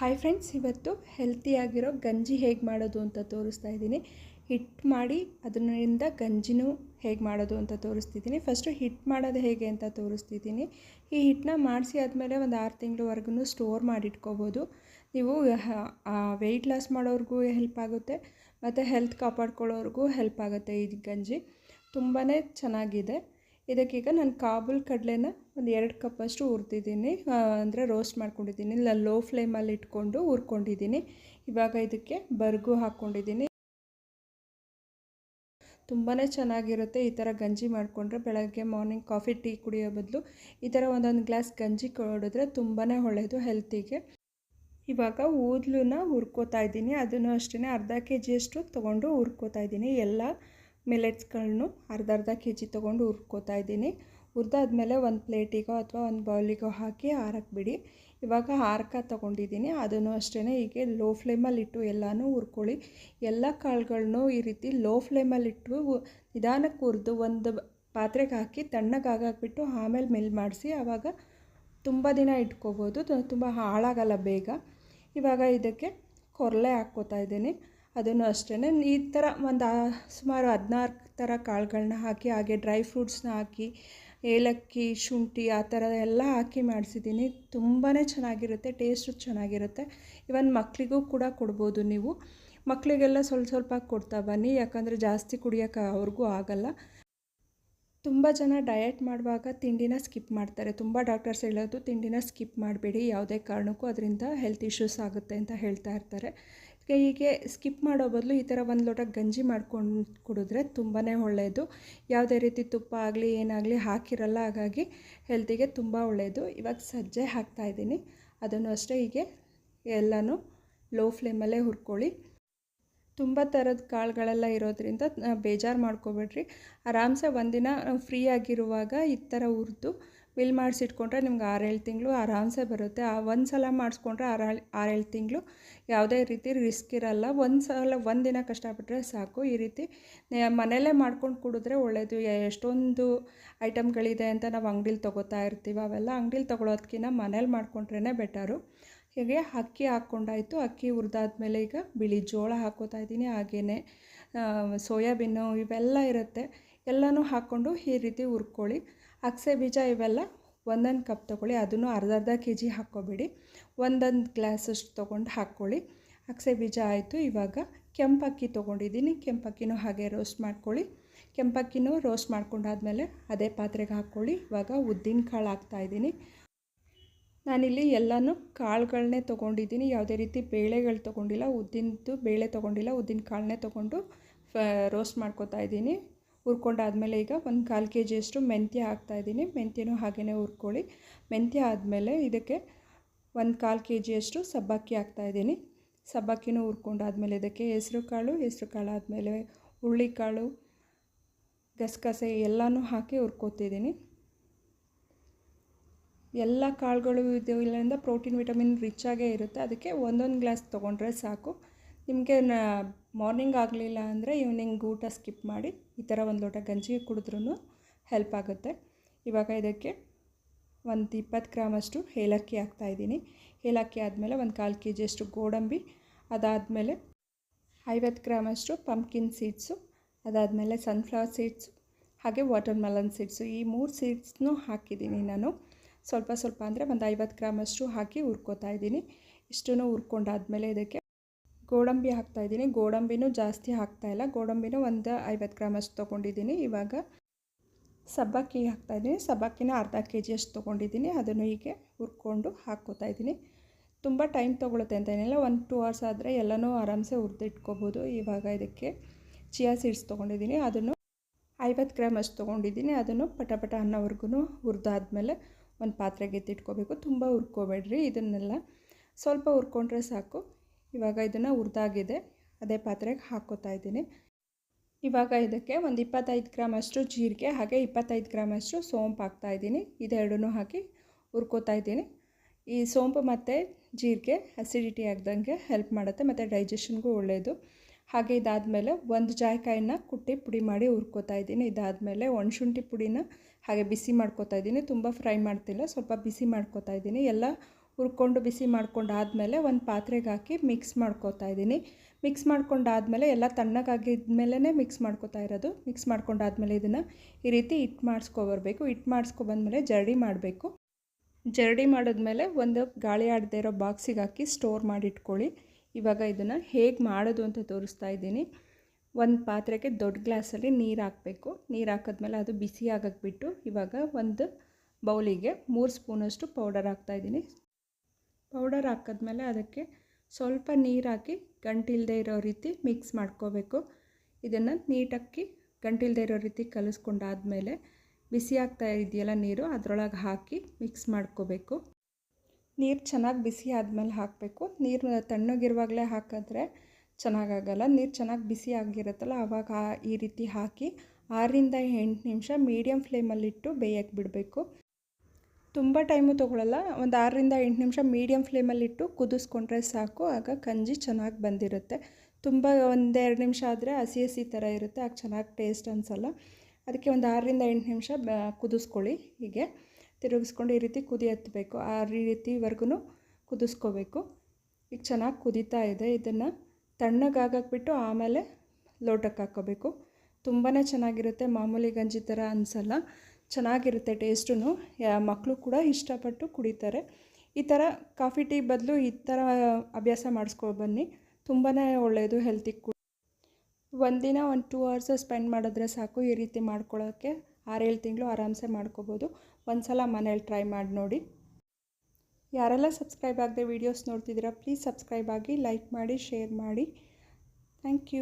Hi friends ಇವತ್ತು ಹೆಲ್ತಿಯಾಗಿರೋ ಗಂಜಿ ಹೇಗೆ ಮಾಡೋದು ಅಂತ ತೋರಿಸ್ತಾ ಇದ್ದೀನಿ. ಹಿಟ್ಟು ಮಾಡಿ ಅದರಿಂದ ಗಂಜಿನೂ ಹೇಗೆ ಮಾಡೋದು ಅಂತ ತೋರಿಸ್ತಿದ್ದೀನಿ. ಫಸ್ಟು ಹಿಟ್ಟು ಮಾಡೋದು ಹೇಗೆ ಅಂತ ತೋರಿಸ್ತಿದ್ದೀನಿ. ಈ ಹಿಟ್ಟನ್ನ ಮಾಡಿಸಿ ಆದಮೇಲೆ ಒಂದು ಆರು ತಿಂಗಳವರೆಗೂ ಸ್ಟೋರ್ ಮಾಡಿಟ್ಕೋಬೋದು. ನೀವು ವೆಯ್ಟ್ ಲಾಸ್ ಮಾಡೋರಿಗೂ ಹೆಲ್ಪ್ ಆಗುತ್ತೆ, ಮತ್ತು ಹೆಲ್ತ್ ಕಾಪಾಡ್ಕೊಳ್ಳೋರ್ಗೂ ಹೆಲ್ಪ್ ಆಗುತ್ತೆ ಈ ಗಂಜಿ. ತುಂಬಾ ಚೆನ್ನಾಗಿದೆ. ಇದಕ್ಕೀಗ ನಾನು ಕಾಬೂಲ್ ಕಡಲೆನ ಒಂದು ಎರಡು ಕಪ್ಪಷ್ಟು ಹುರಿದಿದ್ದೀನಿ. ಅಂದರೆ ರೋಸ್ಟ್ ಮಾಡ್ಕೊಂಡಿದ್ದೀನಿ. ಇಲ್ಲ ಲೋ ಫ್ಲೇಮಲ್ಲಿ ಇಟ್ಕೊಂಡು ಹುರ್ಕೊಂಡಿದ್ದೀನಿ. ಇವಾಗ ಇದಕ್ಕೆ ಬರ್ಗು ಹಾಕ್ಕೊಂಡಿದ್ದೀನಿ ತುಂಬಾ ಚೆನ್ನಾಗಿರುತ್ತೆ. ಈ ಥರ ಗಂಜಿ ಮಾಡಿಕೊಂಡ್ರೆ ಬೆಳಗ್ಗೆ ಮಾರ್ನಿಂಗ್ ಕಾಫಿ ಟೀ ಕುಡಿಯೋ ಬದಲು ಈ ಥರ ಒಂದೊಂದು ಗ್ಲಾಸ್ ಗಂಜಿ ಕೊಡಿದ್ರೆ ತುಂಬಾ ಒಳ್ಳೆಯದು ಹೆಲ್ತಿಗೆ ಇವಾಗ ಊದ್ಲನ್ನ ಹುರ್ಕೋತಾ ಇದ್ದೀನಿ. ಅದನ್ನು ಅಷ್ಟೇ ಅರ್ಧ ಕೆ ಜಿಯಷ್ಟು ತೊಗೊಂಡು ಹುರ್ಕೋತಾ ಇದ್ದೀನಿ. ಎಲ್ಲ ಮಿಲೆಟ್ಸ್ಗಳನ್ನು ಅರ್ಧ ಅರ್ಧ ಕೆ ಜಿ ತೊಗೊಂಡು ಹುರ್ಕೋತಾ ಇದ್ದೀನಿ. ಹುರಿದಾದ್ಮೇಲೆ ಒಂದು ಪ್ಲೇಟಿಗೋ ಅಥವಾ ಒಂದು ಬೌಲಿಗೋ ಹಾಕಿ ಹಾರಕ್ಕೆ ಬಿಡಿ ಇವಾಗ ಹಾರಕ ತೊಗೊಂಡಿದ್ದೀನಿ. ಅದನ್ನು ಅಷ್ಟೇ ಹೀಗೆ ಲೋ ಫ್ಲೇಮಲ್ಲಿಟ್ಟು ಎಲ್ಲನೂ ಹುರ್ಕೊಳ್ಳಿ. ಎಲ್ಲ ಕಾಳುಗಳನ್ನು ಈ ರೀತಿ ಲೋ ಫ್ಲೇಮಲ್ಲಿಟ್ಟು ನಿಧಾನಕ್ಕೆ ಹುರಿದು ಒಂದು ಪಾತ್ರೆಗೆ ಹಾಕಿ ತಣ್ಣಗಾಗಾಕ್ಬಿಟ್ಟು ಆಮೇಲೆ ಮಿಲ್ ಮಾಡಿಸಿ ಆವಾಗ ತುಂಬ ದಿನ ಇಟ್ಕೋಬೋದು. ತುಂಬ ಹಾಳಾಗಲ್ಲ ಬೇಗ. ಇವಾಗ ಇದಕ್ಕೆ ಕೊರಲೆ ಹಾಕ್ಕೋತಾ ಇದ್ದೀನಿ. ಅದನ್ನು ಅಷ್ಟೇ ಈ ಥರ ಒಂದು ಸುಮಾರು ಹದಿನಾರು ಥರ ಕಾಳುಗಳನ್ನ ಹಾಕಿ, ಹಾಗೆ ಡ್ರೈ ಫ್ರೂಟ್ಸ್ನ ಹಾಕಿ, ಏಲಕ್ಕಿ, ಶುಂಠಿ ಆ ಥರ ಎಲ್ಲ ಹಾಕಿ ಮಾಡಿಸಿದ್ದೀನಿ. ತುಂಬಾ ಚೆನ್ನಾಗಿರುತ್ತೆ, ಟೇಸ್ಟು ಚೆನ್ನಾಗಿರುತ್ತೆ. ಇವನ್ ಮಕ್ಕಳಿಗೂ ಕೂಡ ಕೊಡ್ಬೋದು ನೀವು. ಮಕ್ಕಳಿಗೆಲ್ಲ ಸ್ವಲ್ಪ ಸ್ವಲ್ಪ ಕೊಡ್ತಾ ಬನ್ನಿ, ಯಾಕಂದರೆ ಜಾಸ್ತಿ ಕುಡಿಯೋಕೆ ಅವ್ರಿಗೂ ಆಗಲ್ಲ. ತುಂಬ ಜನ ಡಯಟ್ ಮಾಡುವಾಗ ತಿಂಡಿನ ಸ್ಕಿಪ್ ಮಾಡ್ತಾರೆ. ತುಂಬ ಡಾಕ್ಟರ್ಸ್ ಹೇಳೋದು, ತಿಂಡಿನ ಸ್ಕಿಪ್ ಮಾಡಬೇಡಿ, ಯಾವುದೇ ಕಾರಣಕ್ಕೂ ಅದರಿಂದ ಹೆಲ್ತ್ ಇಶ್ಯೂಸ್ ಆಗುತ್ತೆ ಅಂತ ಹೇಳ್ತಾ ಇರ್ತಾರೆ. ಹೀಗೆ ಸ್ಕಿಪ್ ಮಾಡೋ ಬದಲು ಈ ಥರ ಒಂದು ಲೋಟ ಗಂಜಿ ಮಾಡ್ಕೊಂಡು ಕುಡಿದ್ರೆ ತುಂಬಾ ಒಳ್ಳೆಯದು. ಯಾವುದೇ ರೀತಿ ತುಪ್ಪ ಆಗಲಿ, ಏನಾಗಲಿ ಹಾಕಿರಲ್ಲ, ಹಾಗಾಗಿ ಹೆಲ್ತಿಗೆ ತುಂಬ ಒಳ್ಳೆಯದು. ಇವಾಗ ಸಜ್ಜೆ ಹಾಕ್ತಾಯಿದ್ದೀನಿ ಅದನ್ನು ಅಷ್ಟೇ ಹೀಗೆ ಎಲ್ಲನೂ ಲೋ ಫ್ಲೇಮಲ್ಲೇ ಹುರ್ಕೊಳ್ಳಿ. ತುಂಬ ಥರದ ಕಾಳುಗಳೆಲ್ಲ ಇರೋದ್ರಿಂದ ಬೇಜಾರು ಮಾಡ್ಕೋಬೇಡ್ರಿ. ಆರಾಮ್ಸೆ ಒಂದಿನ ಫ್ರೀ ಆಗಿರುವಾಗ ಈ ಥರ ಹುರಿದು ಬಿಲ್ ಮಾಡಿಸಿಟ್ಕೊಂಡ್ರೆ ನಿಮ್ಗೆ ಆರೇಳು ತಿಂಗಳು ಆರಾಮ್ಸೆ ಬರುತ್ತೆ. ಆ ಒಂದು ಸಲ ಮಾಡಿಸ್ಕೊಂಡ್ರೆ ಆರೇಳು ಆರೇಳು ತಿಂಗಳು ಯಾವುದೇ ರೀತಿ ರಿಸ್ಕ್ ಇರಲ್ಲ. ಒಂದು ಸಲ, ಒಂದು ದಿನ ಕಷ್ಟಪಟ್ಟರೆ ಸಾಕು. ಈ ರೀತಿ ಮನೆಯಲ್ಲೇ ಮಾಡ್ಕೊಂಡು ಕುಡಿದ್ರೆ ಒಳ್ಳೆಯದು ಎಷ್ಟೊಂದು ಐಟಮ್ಗಳಿದೆ ಅಂತ ನಾವು ಅಂಗಡೀಲಿ ತೊಗೋತಾ ಇರ್ತೀವಿ. ಅವೆಲ್ಲ ಅಂಗಡೀಲಿ ತೊಗೊಳೋದ್ಕಿಂತ ಮನೇಲಿ ಮಾಡ್ಕೊಂಡ್ರೇ ಬೆಟರು. ಹೀಗೆ ಅಕ್ಕಿ ಹಾಕ್ಕೊಂಡಾಯಿತು. ಅಕ್ಕಿ ಹುರಿದಾದ್ಮೇಲೆ ಈಗ ಬಿಳಿ ಜೋಳ ಹಾಕೋತಾ ಇದ್ದೀನಿ. ಹಾಗೇ ಸೋಯಾಬೀನು ಇವೆಲ್ಲ ಇರುತ್ತೆ. ಎಲ್ಲನೂ ಹಾಕ್ಕೊಂಡು ಈ ರೀತಿ ಹುರ್ಕೊಳ್ಳಿ. ಅಗಸೆ ಬೀಜ ಇವೆಲ್ಲ ಒಂದೊಂದು ಕಪ್ ತೊಗೊಳ್ಳಿ. ಅದನ್ನು ಅರ್ಧ ಅರ್ಧ ಕೆ ಜಿ ಹಾಕ್ಕೊಬೇಡಿ. ಒಂದೊಂದು ಗ್ಲಾಸಷ್ಟು ತೊಗೊಂಡು ಹಾಕ್ಕೊಳ್ಳಿ. ಅಗಸೆ ಬೀಜ ಆಯಿತು. ಇವಾಗ ಕೆಂಪಕ್ಕಿ ತೊಗೊಂಡಿದ್ದೀನಿ. ಕೆಂಪಕ್ಕಿನೂ ಹಾಗೆ ರೋಸ್ಟ್ ಮಾಡ್ಕೊಳ್ಳಿ. ಕೆಂಪಕ್ಕಿನೂ ರೋಸ್ಟ್ ಮಾಡ್ಕೊಂಡಾದ್ಮೇಲೆ ಅದೇ ಪಾತ್ರೆಗೆ ಹಾಕ್ಕೊಳ್ಳಿ. ಇವಾಗ ಉದ್ದಿನ ಕಾಳು ಹಾಕ್ತಾಯಿದ್ದೀನಿ ನಾನಿಲ್ಲಿ ಎಲ್ಲನೂ ಕಾಳುಗಳನ್ನೇ ತೊಗೊಂಡಿದ್ದೀನಿ. ಯಾವುದೇ ರೀತಿ ಬೇಳೆಗಳು ತೊಗೊಂಡಿಲ್ಲ. ಉದ್ದಿನದು ಬೇಳೆ ತೊಗೊಂಡಿಲ್ಲ. ಉದ್ದಿನ ಕಾಳನ್ನೇ ತೊಗೊಂಡು ರೋಸ್ಟ್ ಮಾಡ್ಕೊತಾ ಇದ್ದೀನಿ. ಹುರ್ಕೊಂಡಾದ್ಮೇಲೆ ಈಗ ಒಂದು ಕಾಲು ಕೆ ಜಿಯಷ್ಟು ಮೆಂತ್ಯ ಹಾಕ್ತಾಯಿದ್ದೀನಿ ಮೆಂತ್ಯನೂ ಹಾಗೆಯೇ ಹುರ್ಕೊಳ್ಳಿ. ಮೆಂತ್ಯ ಆದಮೇಲೆ ಇದಕ್ಕೆ ಒಂದು ಕಾಲು ಕೆ ಜಿಯಷ್ಟು ಸಬ್ಬಕ್ಕಿ ಹಾಕ್ತಾಯಿದ್ದೀನಿ ಸಬ್ಬಕ್ಕಿನೂ ಹುರ್ಕೊಂಡಾದಮೇಲೆ ಇದಕ್ಕೆ ಹೆಸರು ಕಾಳು ಹೆಸರು ಕಾಳು ಆದಮೇಲೆ ಹುರುಳಿಕಾಳು ಗಸಗಸೆ ಎಲ್ಲನೂ ಹಾಕಿ ಹುರ್ಕೋತಿದ್ದೀನಿ. ಎಲ್ಲ ಕಾಳುಗಳು ಇದರಿಂದ ಪ್ರೋಟೀನ್, ವಿಟಮಿನ್ ರಿಚ್ ಆಗೇ ಇರುತ್ತೆ. ಅದಕ್ಕೆ ಒಂದೊಂದು ಗ್ಲಾಸ್ ತೊಗೊಂಡ್ರೆ ಸಾಕು. ನಿಮಗೆ ಮಾರ್ನಿಂಗ್ ಆಗಲಿಲ್ಲ ಅಂದರೆ ಈವ್ನಿಂಗ್ ಊಟ ಸ್ಕಿಪ್ ಮಾಡಿ ಈ ಥರ ಒಂದು ಲೋಟ ಗಂಜಿ ಕುಡಿದ್ರೂ ಹೆಲ್ಪ್ ಆಗುತ್ತೆ. ಇವಾಗ ಇದಕ್ಕೆ ಒಂದು ಇಪ್ಪತ್ತು ಗ್ರಾಮಷ್ಟು ಏಲಕ್ಕಿ ಹಾಕ್ತಾಯಿದ್ದೀನಿ ಏಲಕ್ಕಿ ಆದಮೇಲೆ ಒಂದು ಕಾಲು ಕೆ ಜಿಯಷ್ಟು ಗೋಡಂಬಿ, ಅದಾದಮೇಲೆ ಐವತ್ತು ಗ್ರಾಮಷ್ಟು ಪಂಪ್ಕಿನ್ ಸೀಡ್ಸು ಅದಾದಮೇಲೆ ಸನ್ಫ್ಲವರ್ ಸೀಡ್ಸು ಹಾಗೆ ವಾಟರ್ ಮೆಲನ್ ಸೀಡ್ಸು ಈ ಮೂರು ಸೀಡ್ಸ್ನೂ ಹಾಕಿದ್ದೀನಿ ನಾನು. ಸ್ವಲ್ಪ ಸ್ವಲ್ಪ ಅಂದರೆ ಒಂದು ಐವತ್ತು ಗ್ರಾಮಷ್ಟು ಹಾಕಿ ಹುರ್ಕೋತಾ ಇದ್ದೀನಿ. ಇಷ್ಟೂ ಹುರ್ಕೊಂಡಾದ್ಮೇಲೆ ಇದಕ್ಕೆ ಗೋಡಂಬಿ ಹಾಕ್ತಾಯಿದ್ದೀನಿ ಗೋಡಂಬಿನೂ ಜಾಸ್ತಿ ಹಾಕ್ತಾಯಿಲ್ಲ ಗೋಡಂಬಿನೂ ಒಂದು ಐವತ್ತು ಗ್ರಾಮಷ್ಟು ತೊಗೊಂಡಿದ್ದೀನಿ. ಇವಾಗ ಸಬ್ಬಕ್ಕಿ ಹಾಕ್ತಾಯಿದ್ದೀನಿ ಸಬ್ಬಕ್ಕಿನ ಅರ್ಧ ಕೆ ಜಿಯಷ್ಟು ತೊಗೊಂಡಿದ್ದೀನಿ. ಅದನ್ನು ಹೀಗೆ ಹುರ್ಕೊಂಡು ಹಾಕ್ಕೋತಾ ಇದ್ದೀನಿ. ತುಂಬ ಟೈಮ್ ತೊಗೊಳುತ್ತೆ ಅಂತ ಏನಿಲ್ಲ. ಒಂದು ಟೂ ಅವರ್ಸ್ ಆದರೆ ಎಲ್ಲನೂ ಆರಾಮ್ಸೆ ಹುರಿದಿಟ್ಕೋಬೋದು. ಇವಾಗ ಇದಕ್ಕೆ ಚಿಯಾ ಸೀಡ್ಸ್ ತೊಗೊಂಡಿದ್ದೀನಿ. ಅದನ್ನು ಐವತ್ತು ಗ್ರಾಮ್ ಅಷ್ಟು ತೊಗೊಂಡಿದ್ದೀನಿ. ಅದನ್ನು ಪಟ ಪಟ ಅನ್ನೋವರೆಗೂ ಹುರಿದಾದ್ಮೇಲೆ ಒಂದು ಪಾತ್ರೆಗೆ ಎತ್ತಿಟ್ಕೋಬೇಕು. ತುಂಬ ಹುರ್ಕೋಬೇಡ್ರಿ. ಇದನ್ನೆಲ್ಲ ಸ್ವಲ್ಪ ಹುರ್ಕೊಂಡ್ರೆ ಸಾಕು. ಇವಾಗ ಇದನ್ನು ಹುರಿದಾಗಿದೆ. ಅದೇ ಪಾತ್ರೆಗೆ ಹಾಕ್ಕೋತಾ ಇದ್ದೀನಿ. ಇವಾಗ ಇದಕ್ಕೆ ಒಂದು ಇಪ್ಪತ್ತೈದು ಗ್ರಾಮಷ್ಟು ಜೀರಿಗೆ ಹಾಗೆ ಇಪ್ಪತ್ತೈದು ಗ್ರಾಮಷ್ಟು ಸೋಂಪು ಹಾಕ್ತಾ ಇದ್ದೀನಿ. ಇದೆರಡೂ ಹಾಕಿ ಹುರ್ಕೋತಾ ಇದ್ದೀನಿ. ಈ ಸೋಂಪು ಮತ್ತು ಜೀರಿಗೆ ಅಸಿಡಿಟಿ ಆಗ್ದಂಗೆ ಹೆಲ್ಪ್ ಮಾಡುತ್ತೆ ಮತ್ತು ಡೈಜೆಷನ್ಗೂ ಒಳ್ಳೆಯದು ಹಾಗೆ ಇದಾದಮೇಲೆ ಒಂದು ಜಾಯಿಕಾಯಿನ ಕುಟ್ಟಿ ಪುಡಿ ಮಾಡಿ ಹುರ್ಕೋತಾ ಇದ್ದೀನಿ. ಇದಾದಮೇಲೆ ಒಣಶುಂಠಿ ಪುಡಿನ ಹಾಗೆ ಬಿಸಿ ಮಾಡ್ಕೋತಾ ಇದ್ದೀನಿ. ತುಂಬ ಫ್ರೈ ಮಾಡ್ತಿಲ್ಲ, ಸ್ವಲ್ಪ ಬಿಸಿ ಮಾಡ್ಕೋತಾ ಇದ್ದೀನಿ. ಎಲ್ಲ ಹುರ್ಕೊಂಡು ಬಿಸಿ ಮಾಡ್ಕೊಂಡಾದಮೇಲೆ ಒಂದು ಪಾತ್ರೆಗೆ ಹಾಕಿ ಮಿಕ್ಸ್ ಮಾಡ್ಕೋತಾ ಇದ್ದೀನಿ. ಮಿಕ್ಸ್ ಮಾಡ್ಕೊಂಡಾದಮೇಲೆ ಎಲ್ಲ ತಣ್ಣಗಾಗಿದ್ಮೇಲೆ ಮಿಕ್ಸ್ ಮಾಡ್ಕೋತಾ ಇರೋದು. ಮಿಕ್ಸ್ ಮಾಡ್ಕೊಂಡಾದಮೇಲೆ ಇದನ್ನು ಈ ರೀತಿ ಹಿಟ್ಟು ಮಾಡಿಸ್ಕೊಬರ್ಬೇಕು ಹಿಟ್ಟು ಮಾಡಿಸ್ಕೊಬಂದಮೇಲೆ ಜರಡಿ ಮಾಡಬೇಕು. ಜರಡಿ ಮಾಡಿದ್ಮೇಲೆ ಒಂದು ಗಾಳಿ ಆಡದೇ ಇರೋ ಬಾಕ್ಸಿಗೆ ಹಾಕಿ ಸ್ಟೋರ್ ಮಾಡಿಟ್ಕೊಳ್ಳಿ. ಇವಾಗ ಇದನ್ನು ಹೇಗೆ ಮಾಡೋದು ಅಂತ ತೋರಿಸ್ತಾ ಇದ್ದೀನಿ. ಒಂದು ಪಾತ್ರೆಗೆ ದೊಡ್ಡ ಗ್ಲಾಸಲ್ಲಿ ನೀರು ಹಾಕಬೇಕು. ನೀರು ಹಾಕಿದ್ಮೇಲೆ ಅದು ಬಿಸಿ ಆಗಕ್ಕೆ ಬಿಟ್ಟು ಇವಾಗ ಒಂದು ಬೌಲಿಗೆ ಮೂರು ಸ್ಪೂನಷ್ಟು ಪೌಡರ್ ಹಾಕ್ತಾಯಿದ್ದೀನಿ ಪೌಡರ್ ಹಾಕಿದ್ಮೇಲೆ ಅದಕ್ಕೆ ಸ್ವಲ್ಪ ನೀರು ಹಾಕಿ ಗಂಟಿಲ್ಲದೆ ಇರೋ ರೀತಿ ಮಿಕ್ಸ್ ಮಾಡ್ಕೋಬೇಕು. ಇದನ್ನು ನೀಟಾಗಿ ಗಂಟಿಲ್ಲದೆ ಇರೋ ರೀತಿ ಕಲಿಸ್ಕೊಂಡಾದಮೇಲೆ ಬಿಸಿ ಆಗ್ತಾ ಇದೆಯಲ್ಲ ನೀರು, ಅದರೊಳಗೆ ಹಾಕಿ ಮಿಕ್ಸ್ ಮಾಡ್ಕೋಬೇಕು. ನೀರು ಚೆನ್ನಾಗಿ ಬಿಸಿ ಆದಮೇಲೆ ಹಾಕಬೇಕು. ನೀರು ತಣ್ಣಗಿರುವಾಗಲೇ ಹಾಕಿದ್ರೆ ಚೆನ್ನಾಗಾಗಲ್ಲ. ನೀರು ಚೆನ್ನಾಗಿ ಬಿಸಿ ಆಗಿರುತ್ತಲ್ಲ ಆವಾಗ ಈ ರೀತಿ ಹಾಕಿ ಆರರಿಂದ ಎಂಟು ನಿಮಿಷ ಮೀಡಿಯಮ್ ಫ್ಲೇಮಲ್ಲಿಟ್ಟು ಬೇಯಕ್ಕೆ ಬಿಡಬೇಕು. ತುಂಬ ಟೈಮು ತೊಗೊಳ್ಳಲ್ಲ ಒಂದು ಆರರಿಂದ ಎಂಟು ನಿಮಿಷ ಮೀಡಿಯಮ್ ಫ್ಲೇಮಲ್ಲಿಟ್ಟು ಕುದಿಸ್ಕೊಂಡ್ರೆ ಸಾಕು. ಆಗ ಗಂಜಿ ಚೆನ್ನಾಗಿ ಬಂದಿರುತ್ತೆ. ತುಂಬ ಒಂದೆರಡು ನಿಮಿಷ ಆದರೆ ಹಸಿ ಹಸಿ ಥರ ಇರುತ್ತೆ. ಆಗ ಚೆನ್ನಾಗಿ ಟೇಸ್ಟ್ ಅನಿಸಲ್ಲ. ಅದಕ್ಕೆ ಒಂದು ಆರರಿಂದ ಎಂಟು ನಿಮಿಷ ಕುದಿಸ್ಕೊಳ್ಳಿ ಹೀಗೆ. ತಿರುಗಿಸ್ಕೊಂಡು ಈ ರೀತಿ ಕುದಿ ಹತ್ತಬೇಕು ಆ ರೀತಿವರೆಗೂ ಕುದಿಸ್ಕೋಬೇಕು. ಈಗ ಚೆನ್ನಾಗಿ ಕುದೀತಾ ಇದೆ. ಇದನ್ನು ತಣ್ಣಗಾಗಕ್ಬಿಟ್ಟು ಆಮೇಲೆ ಲೋಟಕ್ಕೆ ಹಾಕ್ಕೋಬೇಕು ತುಂಬಾ ಚೆನ್ನಾಗಿರುತ್ತೆ. ಮಾಮೂಲಿ ಗಂಜಿ ಥರ ಅನಿಸಲ್ಲ. ಚೆನ್ನಾಗಿರುತ್ತೆ ಟೇಸ್ಟು ಮಕ್ಕಳು ಕೂಡ ಇಷ್ಟಪಟ್ಟು ಕುಡಿತಾರೆ. ಈ ಥರ ಕಾಫಿ, ಟೀ ಬದಲು ಈ ಥರ ಅಭ್ಯಾಸ ಮಾಡಿಸ್ಕೊ ಬನ್ನಿ. ತುಂಬಾ ಒಳ್ಳೆಯದು ಹೆಲ್ತಿಗೆ ಕೂಡ. ಒಂದಿನ ಒಂದು ಟೂ ಅವರ್ಸ್ ಸ್ಪೆಂಡ್ ಮಾಡಿದ್ರೆ ಸಾಕು ಈ ರೀತಿ ಮಾಡ್ಕೊಳ್ಳೋಕ್ಕೆ ಆರೇಳು ತಿಂಗಳು ಆರಾಮ್ಸೆ ಮಾಡ್ಕೋಬೋದು. ಒಂದು ಸಲ ಮನೇಲಿ ಟ್ರೈ ಮಾಡಿ ನೋಡಿ. ಯಾರೆಲ್ಲ ಸಬ್ಸ್ಕ್ರೈಬ್ ಆಗದೆ ವೀಡಿಯೋಸ್ ನೋಡ್ತಿದ್ದೀರಾ, ಪ್ಲೀಸ್ ಸಬ್ಸ್ಕ್ರೈಬ್ ಆಗಿ ಲೈಕ್ ಮಾಡಿ, ಶೇರ್ ಮಾಡಿ. Thank you.